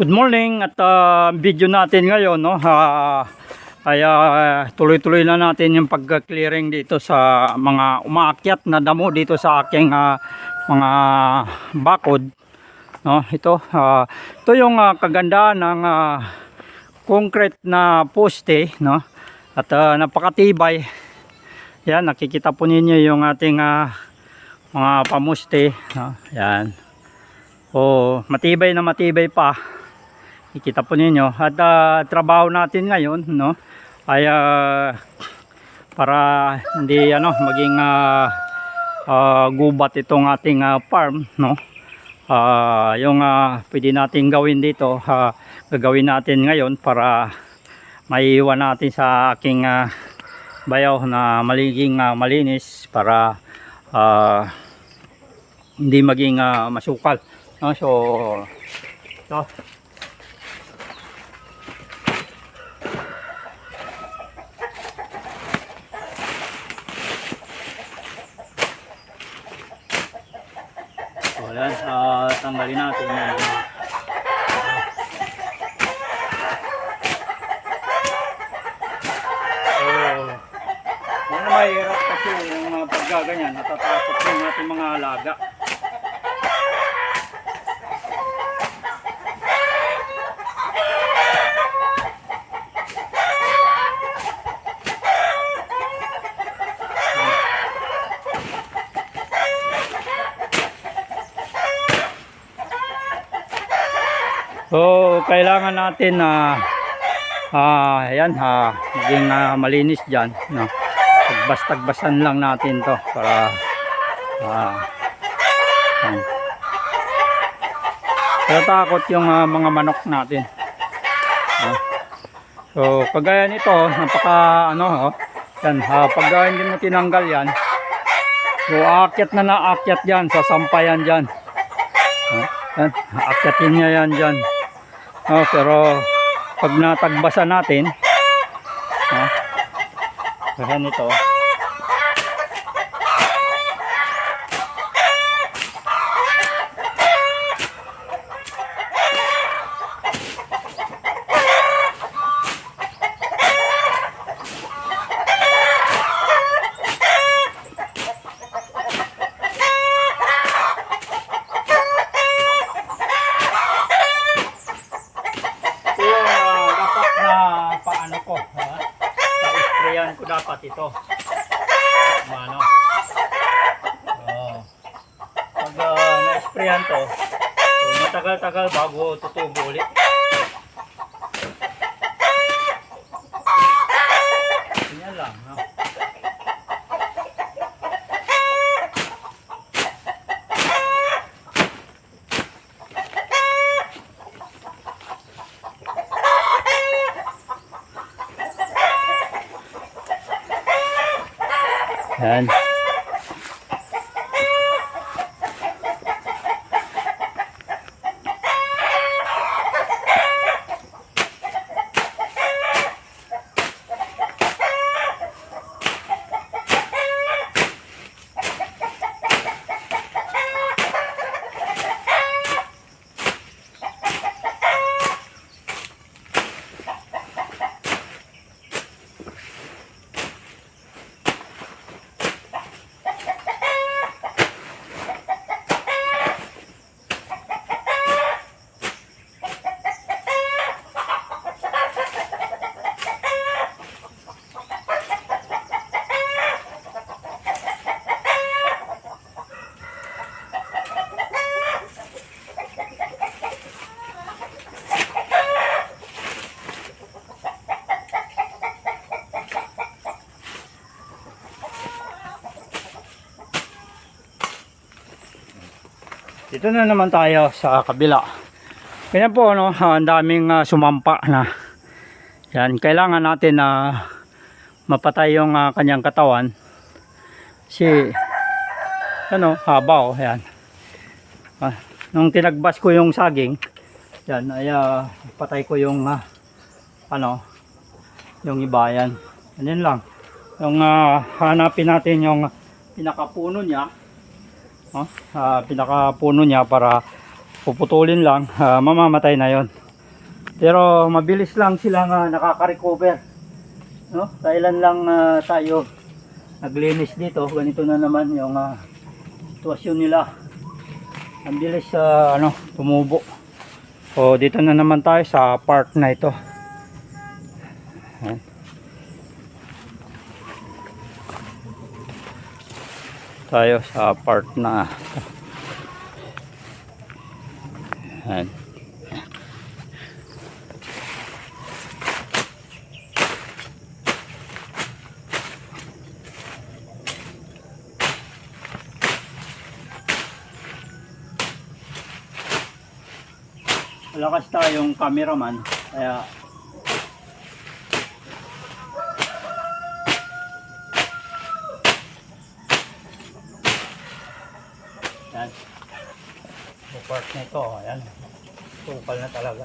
Good morning at uh, video natin ngayon no? Ah, ay ah, tuloy-tuloy na natin yung pag-clearing dito sa mga umaakyat na damo dito sa aking ah, mga bakod no? Ito ah, ito yung ah, kagandahan ng ah, concrete na poste no? At ah, napakatibay. Yan nakikita po ninyo yung ating ah, mga pamuste no? Yan. Oh matibay na matibay pa Ikita po ninyo. At ah, trabaho natin ngayon, no, ay ah, para hindi ano maging ah, ah, gubat itong ating ah, farm, no. Ah, yung ah, pwede nating gawin dito, ah, gagawin natin ngayon para maiiwan natin sa aking ah, bayaw na maliging ah, malinis para ah, hindi maging ah, masukal. No? So So, yan, ah, tanggalin natin yan. So, yan ang mahirap kasi yung mga paggaganyan, natatakot yung ating mga alaga. So, kailangan natin na ah ayan ha, maging ah, malinis diyan, no. Tagbas-tagbasan lang natin 'to para ah yan. Natatakot yung ah, mga manok natin. Ah. So, kagaya nito, napaka ano, oh. Yan, ha, pag ah, hindi mo tinanggal yan, so aakyat na naakyat yan, sasampayan dyan. Oh, yan, aakyatin niya yan dyan. Oh, pero pag natagbasan natin, no? Kaya nito. Yan. Dito na naman tayo sa kabila. Kaya po no, ah, ang daming ah, sumampa na. Yan, kailangan natin na mapatay yung ah, kanyang katawan. Kasi ano, haba oh, yan. Ah, nung tinagbas ko yung saging, yan, ay ah, patay ko yung ah, ano, yung iba yan. Ganyan lang. Yung ah, hanapin natin yung pinakapuno niya. Oh, ah, pinakapuno niya para puputulin lang, ah, mamamatay na yon. Pero mabilis lang silang uh, nakaka-recover. No? Kailan lang ah, tayo naglinis dito, ganito na naman yung ah, sitwasyon nila. Ang bilis sa ano, tumubo. O dito na naman tayo sa part na ito. Ayan. Tayo sa part na Ayan. Malakas tayong cameraman kaya Yan. Yung part na ito, ayan. Tukal na talaga.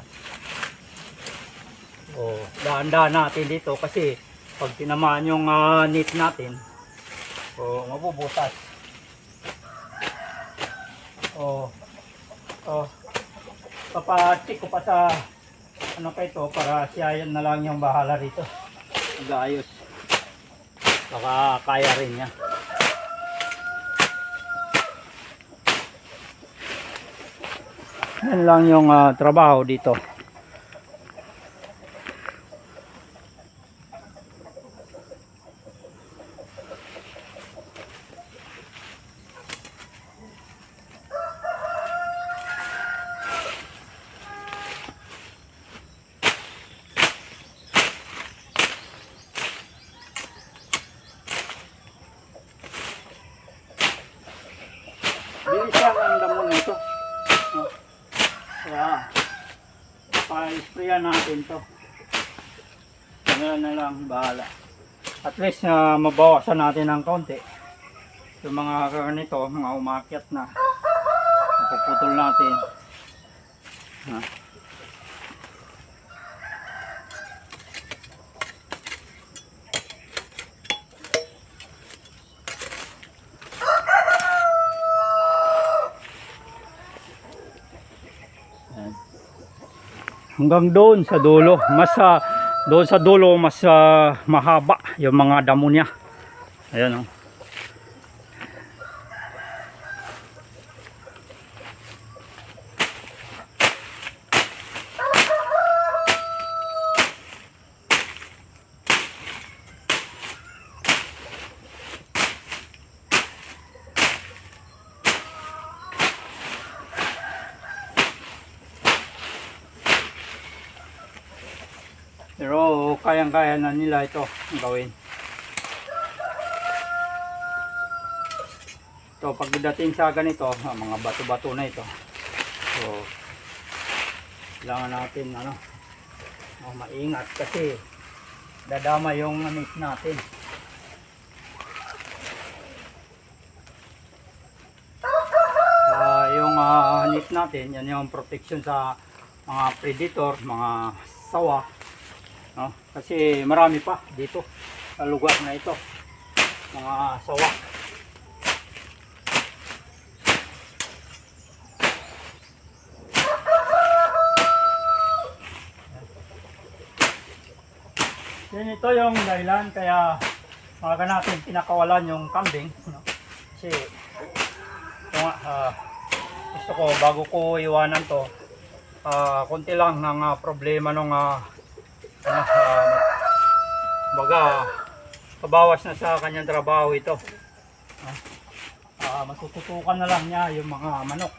O, dahan-dahan natin dito kasi pag tinamaan yung ah, net natin, o mabubutas. O, o, papacheck ko pa sa ano pa ito para siya yan na lang yung bahala rito. Mag-ayos. Baka kaya rin niya. Yan lang yung ah, trabaho dito. Bilis lang ang damo nito. No? Kaya, pa-sprayan natin to. Ano na lang, bahala. At least, na mabawasan natin ng konti. Yung mga ganito, mga umakyat na. Napuputol natin. Ha? Hanggang doon sa dulo, mas ah, doon sa dulo mas ah, mahaba yung mga damo niya. Ayan oh. Pero kayang-kaya na nila ito gawin. So pagdating sa ganito, ah, mga bato-bato na ito. So kailangan natin ano, oh, maingat kasi dadama yung anis natin. Ah, yung uh, net natin, yan yung protection sa mga predator, mga sawa, no? Kasi marami pa dito sa lugar na ito. Mga sawa. Yan ito yung dahilan kaya mga natin pinakawalan yung kambing. No? Kasi ito nga, ah, gusto ko bago ko iwanan to, ah, konti lang ng ah, problema nung ah, ano, ah, baga kabawas na sa kanyang trabaho ito. Ah, ah, matututukan na lang niya yung mga manok.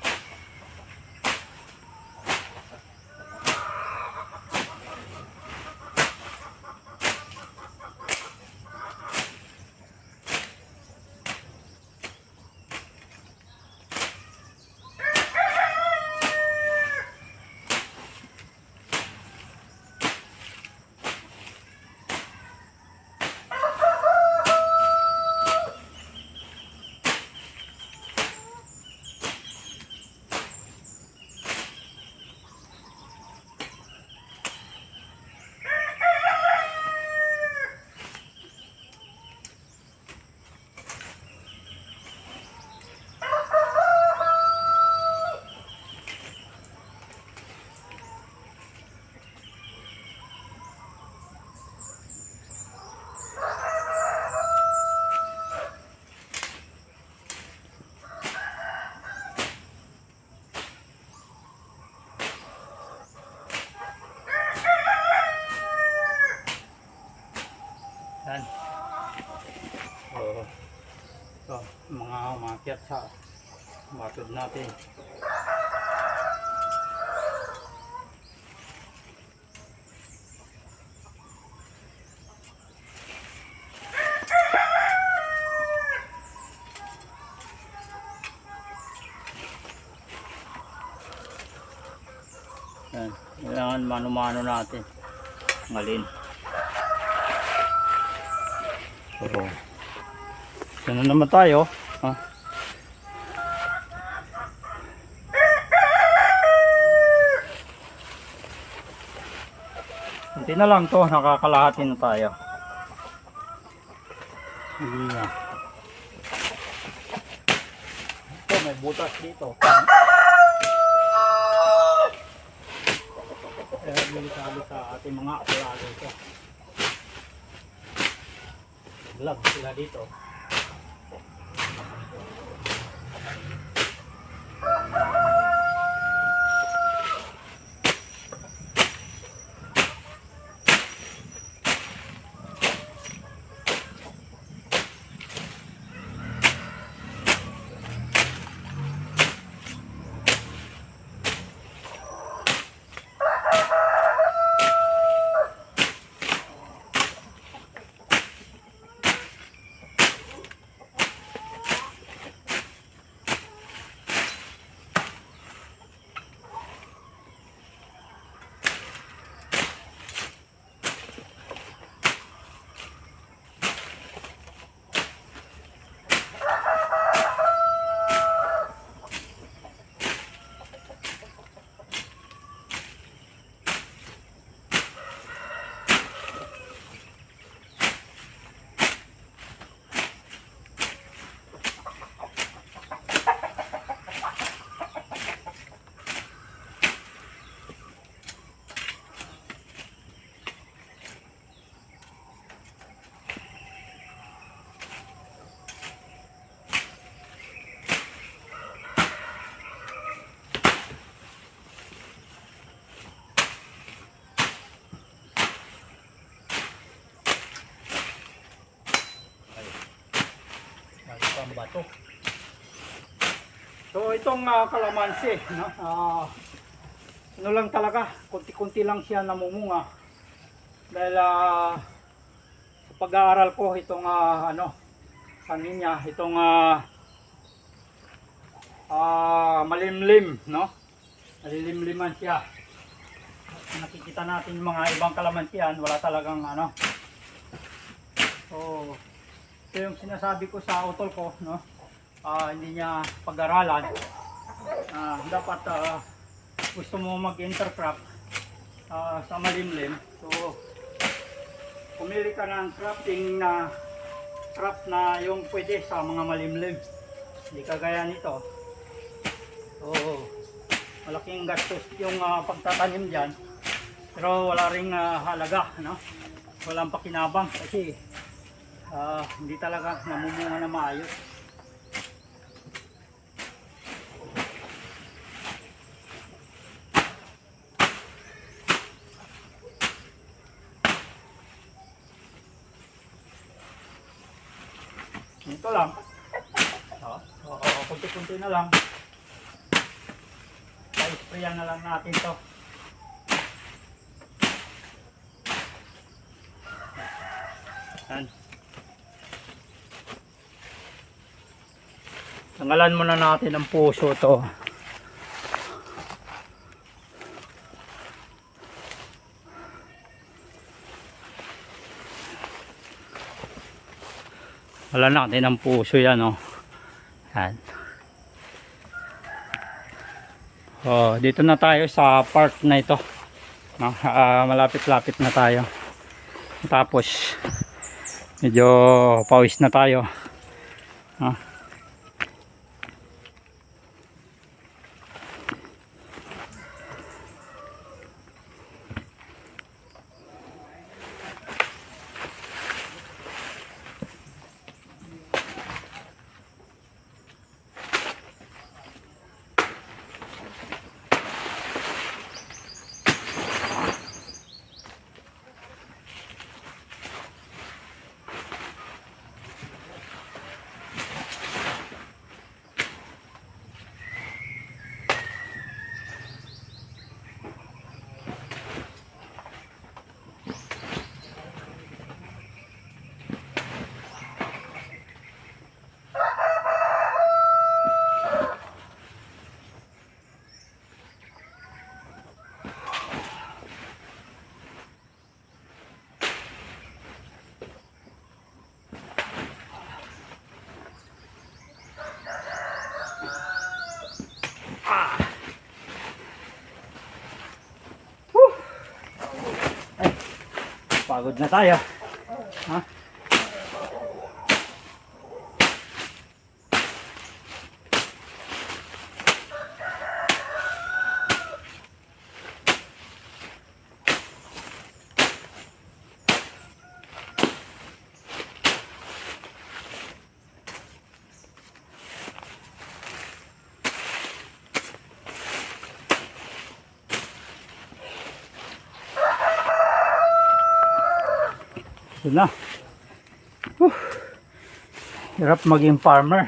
Umakyat sa matod natin. Yan. Kailangan mano-mano natin. Malin. Oo. Yan na naman tayo. Hindi na lang to, nakakalahati na tayo. Hindi na. Ito, may butas dito. Kaya delikado sa ating mga apalado ito. Vlog sila dito. Bato. So itong ah, kalamansi, no? Ah, ano lang talaga, kunti-kunti lang siya namumunga. Dahil ah, sa pag-aaral ko itong ah, ano, kaninya, itong ah, ah, malimlim, no? Malilimliman siya. Nakikita natin yung mga ibang kalamansian, wala talagang ano. So, ito yung sinasabi ko sa utol ko, no? Ah, hindi niya pag-aralan. Ah, dapat ah, gusto mo mag-intercrop ah, sa malimlim. So, pumili ka ng crafting na crop na yung pwede sa mga malimlim. Hindi kagaya nito. So, malaking gastos yung ah, pagtatanim dyan. Pero wala ring ah, halaga, no? Walang pakinabang kasi Ah, hindi talaga namumunga na maayos. Ito lang. Oh, oh, oh, kunti-kunti na lang. Pa-sprayan na lang natin to. Yan. Tanggalan muna natin ang puso to. Wala natin ang puso yan, oh. Yan. Oh, dito na tayo sa park na ito. No, ah, malapit-lapit na tayo. Tapos medyo pawis na tayo. No? Pagod na tayo. Ha? Yun na. Whew. Hirap maging farmer.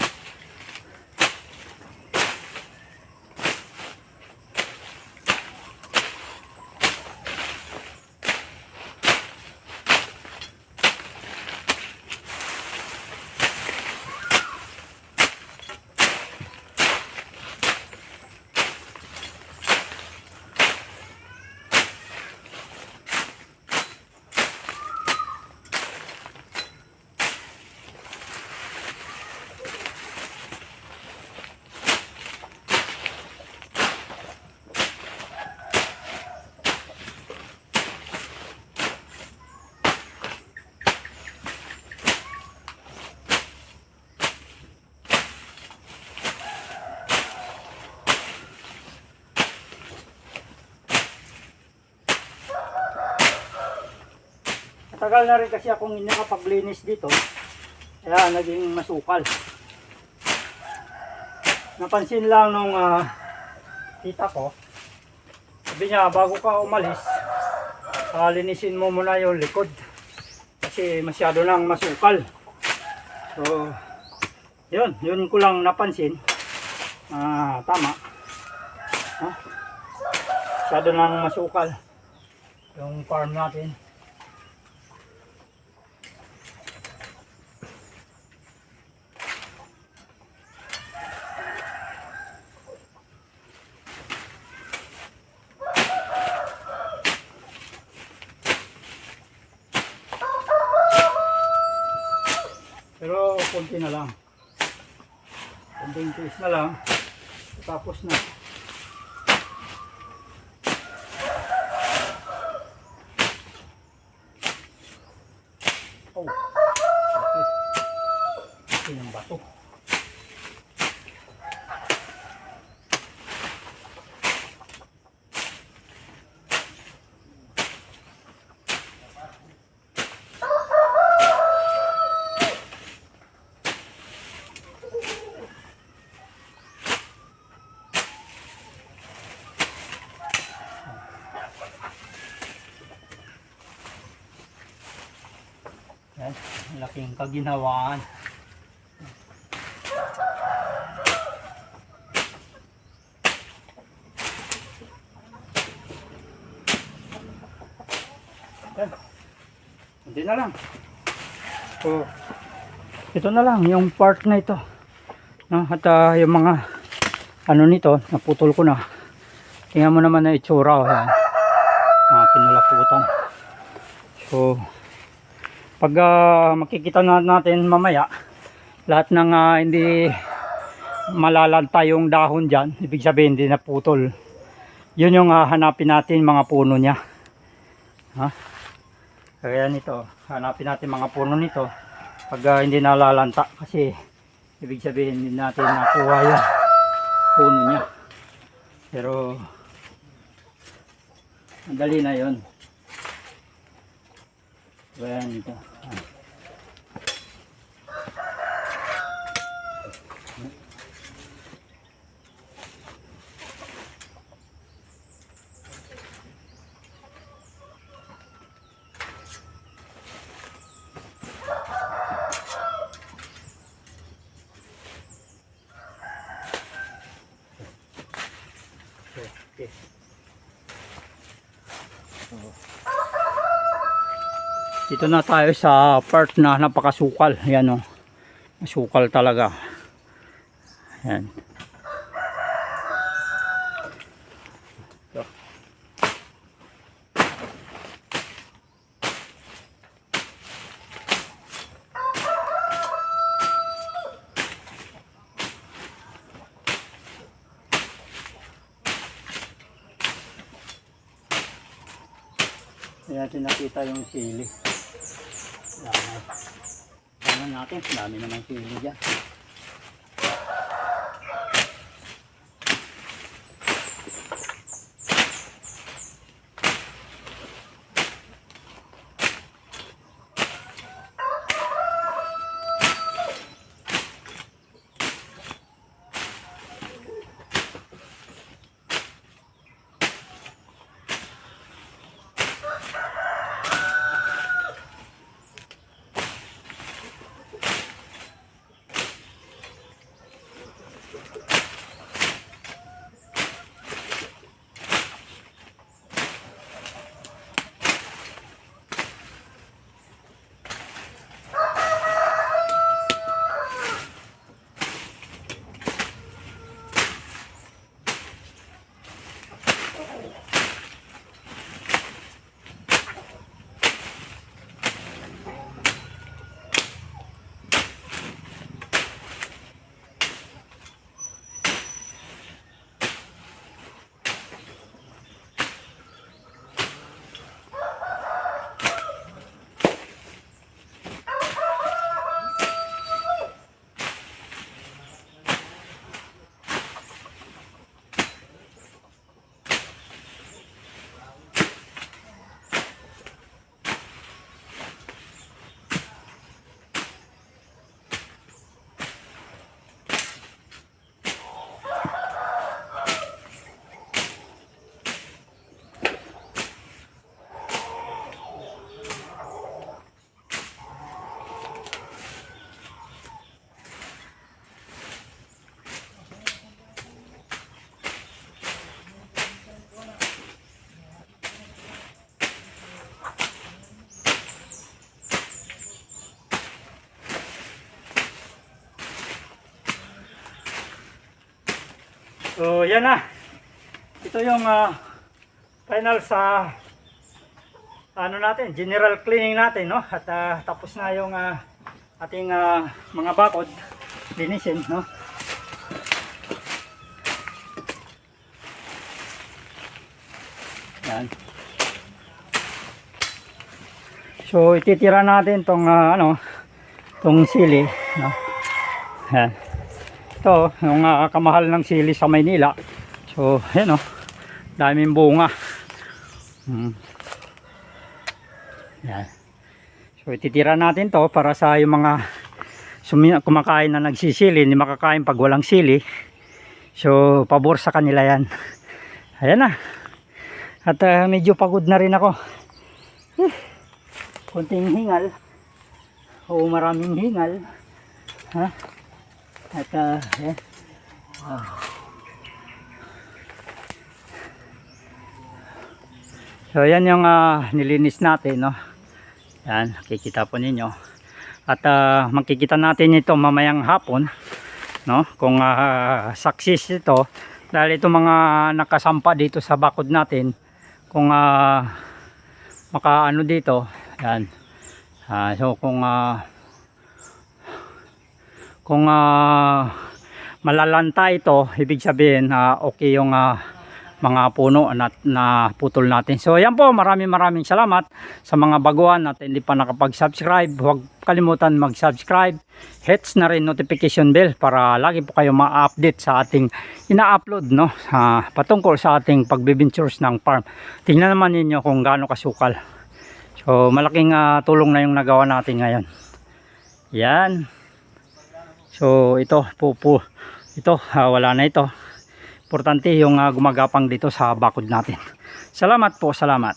Matagal na rin kasi akong nakapaglinis dito. Kaya naging masukal. Napansin lang nung ah, tita ko. Sabi niya, bago ka umalis, ah, linisin mo muna yung likod. Kasi masyado nang masukal. So, yun, yun ko lang napansin. Ah, tama. Ha? Masyado nang masukal. Yung farm natin. Pero konti na lang. Konting tiis na lang. Tapos na. Oh. Okay. Ito yung bato. Yan. Laking kaginhawaan. Yan. Hindi na lang. So, ito na lang yung part na ito. No? At ah, yung mga ano nito, naputol ko na. Tingnan mo naman na itsura. Oh, yan. Mga pinalaputan. So, pag ah, makikita na natin mamaya lahat ng ah, hindi malalanta yung dahon dyan ibig sabihin hindi na putol yun yung ah, hanapin natin mga puno niya. Ha? kaya nito hanapin natin mga puno nito pag ah, hindi nalalanta kasi ibig sabihin hindi natin nakuha yung puno niya. Pero madali na yun Ayan ito. Dito na tayo sa part na napakasukal. Yan o. Masukal talaga. Yan. So, yan na. Ito yung ah, final sa ano natin, general cleaning natin, no? At ah, tapos na yung ah, ating ah, mga bakod linisin, no? Yan. So, ititira natin tong ah, ano, tong sili, no? Yan. Ito, yung ah, kamahal ng sili sa Maynila. So, yan o. Daming bunga. Hmm. Yan. So, ititira natin to para sa yung mga kumakain na nagsisili, hindi makakain pag walang sili. So, pabor sa kanila yan. Ayan na. At ah, medyo pagod na rin ako. Eh, konting hingal. O maraming hingal. Ha? At uh, yan. Ah. So yan yung ah, nilinis natin no. Yan, nakikita po ninyo. At ah, makikita natin ito mamayang hapon no kung uh, success ito dahil ito mga nakasampa dito sa bakod natin kung ah, makaano dito yan Ah, so kung ah, kung ah, malalanta ito, ibig sabihin ah, okay yung ah, mga puno na, na putol natin. So yan po, maraming maraming salamat sa mga baguhan at hindi pa nakapag-subscribe. Huwag kalimutan mag-subscribe. Hits na rin notification bell para lagi po kayo ma-update sa ating ina-upload no, sa patungkol sa ating pagbibintures ng farm. Tingnan naman ninyo kung gaano kasukal. So malaking ah, tulong na yung nagawa natin ngayon. Yan. So ito po ito ah, wala na ito. Importante yung ah, gumagapang dito sa bakod natin. Salamat po, salamat.